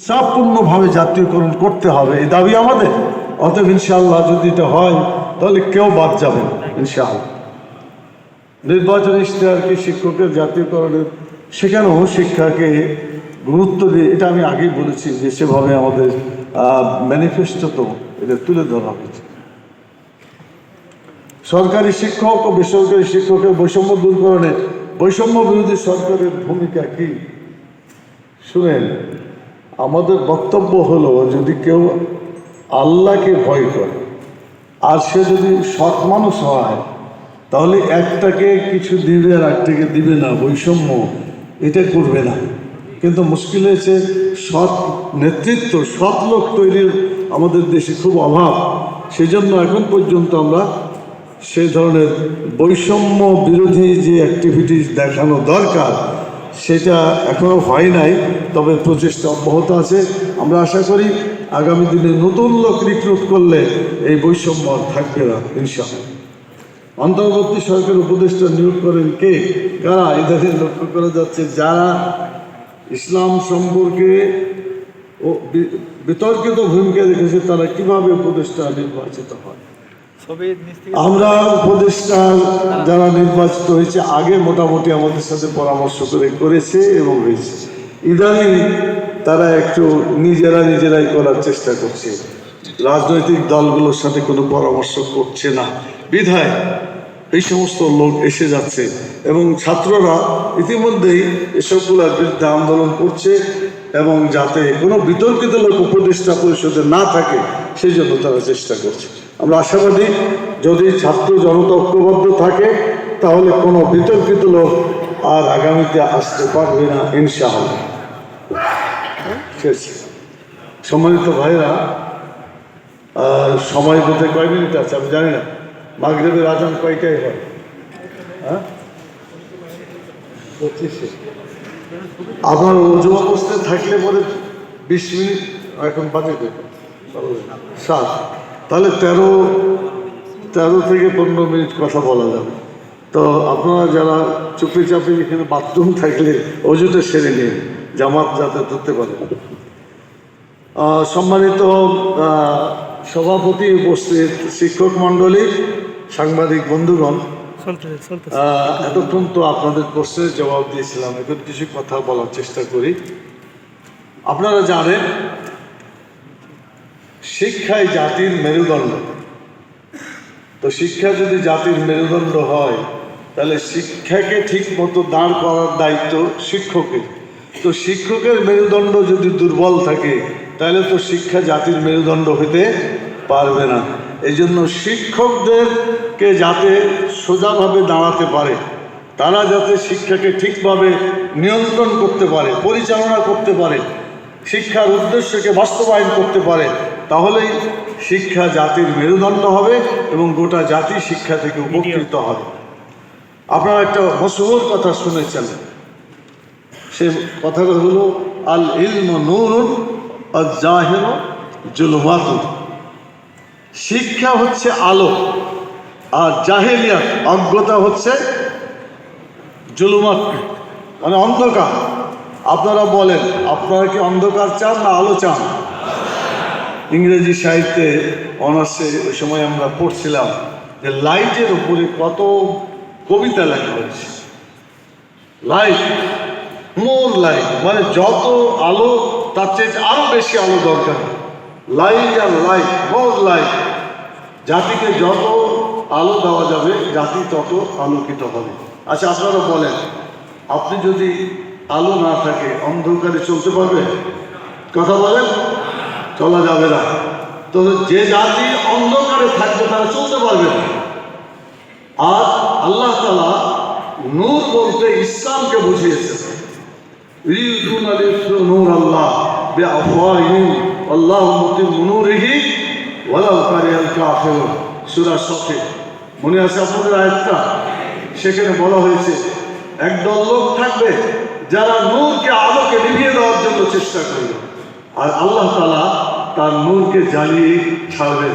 চাপপূর্ণভাবে জাতীয়করণ করতে হবে, এই দাবি আমাদের। অতএব ইনশাআল্লাহ যদি এটা হয়, তাহলে কেউ বাদ যাবে ইনশাআল্লাহ। নির্বাচন ইশতেহারকে, শিক্ষকের জাতীয়করণের, সেখানেও শিক্ষাকে গুরুত্ব দিয়ে, এটা আমি আগেই বলেছি যে সেভাবে আমাদের ম্যানিফেস্টোতে এটা তুলে ধরা হয়েছে। সরকারি শিক্ষক ও বেসরকারি শিক্ষকের বৈষম্য দূরকরণে বৈষম্য বিরোধী সরকারের ভূমিকা কি? শুনেন। আমাদের বক্তব্য হলো, যদি কেউ আল্লাহকে ভয় করে, আর সে যদি সৎ মানুষ হয়, তাহলে একটাকে কিছু দিবে আর একটাকে দিবে না, বৈষম্য এটা করবে না। কিন্তু মুশকিল হয়েছে, সৎ নেতৃত্ব, সৎ লোক তৈরির আমাদের দেশে খুব অভাব। সেজন্য এখন পর্যন্ত আমরা সেই ধরনের বৈষম্য বিরোধী যে অ্যাক্টিভিটিস দেখানো দরকার সেটা এখনও হয় নাই, তবে প্রচেষ্টা অব্যাহত আছে। আমরা আশা করি আগামী দিনে নতুন লোক রিক্রুট করলে এই বৈষম্য থাকবে না, ইনশাআল্লাহ। অন্তর্বর্তী সরকার উপদেষ্টা নিয়োগ করেন কে? কারা? এদের লক্ষ্য করা যাচ্ছে যারা ইসলাম সম্পর্কে ও বিতর্কিত ভূমিকা রেখেছে, তারা কীভাবে উপদেষ্টা নির্বাচিত হয়? আমরা উপদেষ্টা যারা নির্বাচিত হয়েছে আগে মোটামুটি আমাদের সাথে পরামর্শ করে করেছে এবং হয়েছে। ইদানিং তারা একটু নিজেরা নিজেরাই করার চেষ্টা করছে। রাজনৈতিক দলগুলোর সাথে কোনো পরামর্শ করছে না। বিধায় এই সমস্ত লোক এসে যাচ্ছে এবং ছাত্ররা ইতিমধ্যেই এসবগুলোর বিরুদ্ধে আন্দোলন করছে এবং যাতে কোনো বিতর্কিত লোক উপদেষ্টা পরিষদে না থাকে, সেই জন্য তারা চেষ্টা করছে। আমরা আশাবাদী যদি ছাত্র জনতা ঐক্যবদ্ধ থাকে, তাহলে কোনো বিতর্কিত লোক আর আগামীতে আসতে পারবে না, ইনশাআল্লাহ। সম্মানিত ভাইরা সময় বোধহয় কয় মিনিট আছে? আমি জানি না। মাগরেবের আজান কয়টায় হয়? হ্যাঁ? আপনার ওজু অবস্থায় থাকলে পরে বিশ মিনিট, এখন বাজে দেবে সাত। তাহলে তেরো তেরো থেকে পনেরো মিনিট কথা বলা যাবে। তো আপনারা যারা চুপি চাপি এখানে বাথরুম থাকলে অজুতে সেরে নিন জামাত যাতে ধরতে পারে। সম্মানিত সভাপতি উপস্থিত শিক্ষক মণ্ডলী সাংবাদিক বন্ধুগণ এতক্ষণ তো আপনাদের প্রশ্নের জবাব দিয়েছিলাম এখন কিছু কথা বলার চেষ্টা করি। আপনারা জানেন শিক্ষাই জাতির মেরুদণ্ড। তো শিক্ষা যদি জাতির মেরুদণ্ড হয়, তাহলে শিক্ষাকে ঠিক মতো দাঁড় করার দায়িত্ব শিক্ষকের। তো শিক্ষকের মেরুদণ্ড যদি দুর্বল থাকে, তাহলে তো শিক্ষা জাতির মেরুদণ্ড হতে পারবে না। এই জন্য শিক্ষকদেরকে যাতে সোজাভাবে দাঁড়াতে পারে, তারা যাতে শিক্ষাকে ঠিকভাবে নিয়ন্ত্রণ করতে পারে, পরিচালনা করতে পারে, শিক্ষার উদ্দেশ্যকে বাস্তবায়ন করতে পারে তাহলেই শিক্ষা জাতির মেরুদণ্ড হবে এবং গোটা জাতি শিক্ষা থেকে উপকৃত হবে। আপনারা একটা মশহুর কথা শুনেছেন। সে কথাটা হলো আল ইলম নুরুন জাহের জুলমাতুন শিক্ষা হচ্ছে আলো আর জাহেলিয়া অজ্ঞতা হচ্ছে জুলুমাত মানে অন্ধকার। আপনারা বলেন আপনারা কি অন্ধকার চান না আলো চান? ইংরেজি সাহিত্যে অনার্সে ওই সময় আমরা পড়ছিলাম যে লাইটের উপরে কত কবিতা লেখা হয়েছে। লাইট মোর লাইট মানে যত আলো, তার চেয়ে আরও বেশি আলো দরকার। লাইট আর লাইট মোর লাইট। জাতিকে যত আলো দেওয়া যাবে, জাতি তত আলোকিত হবে। আচ্ছা আপনারা বলেন, আপনি যদি আলো না থাকে, অন্ধকারে চলতে পারবে কথা বলেন? চলা যাবে না। তো যে জাতি অন্ধকারে থাকবে তারা চলতে পারবে না। আর আল্লাহ তালা নূর বলতে ইসলামকে বুঝিয়েছে। আল্লাহ বিআফওয়াহিহিম, আল্লাহু মনে আছে আপনাদের আয়াতটা? সেখানে বলা হয়েছে, একদল লোক থাকবে যারা নূরকে আলোকে নিভিয়ে দেওয়ার জন্য চেষ্টা করবে। আর আল্লাহ তালা তার মনকে জ্বালিয়ে ছাড়বেন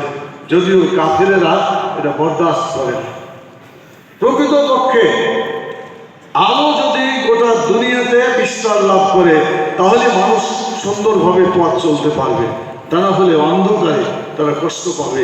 যদিও কাফেরেরা এটা বরদাস্ত করে প্রকৃত প্রকৃতপক্ষে আলো যদি গোটা দুনিয়াতে বিস্তার লাভ করে, তাহলে মানুষ সুন্দরভাবে পথ চলতে পারবে। তা না হলে অন্ধকারে তারা কষ্ট পাবে।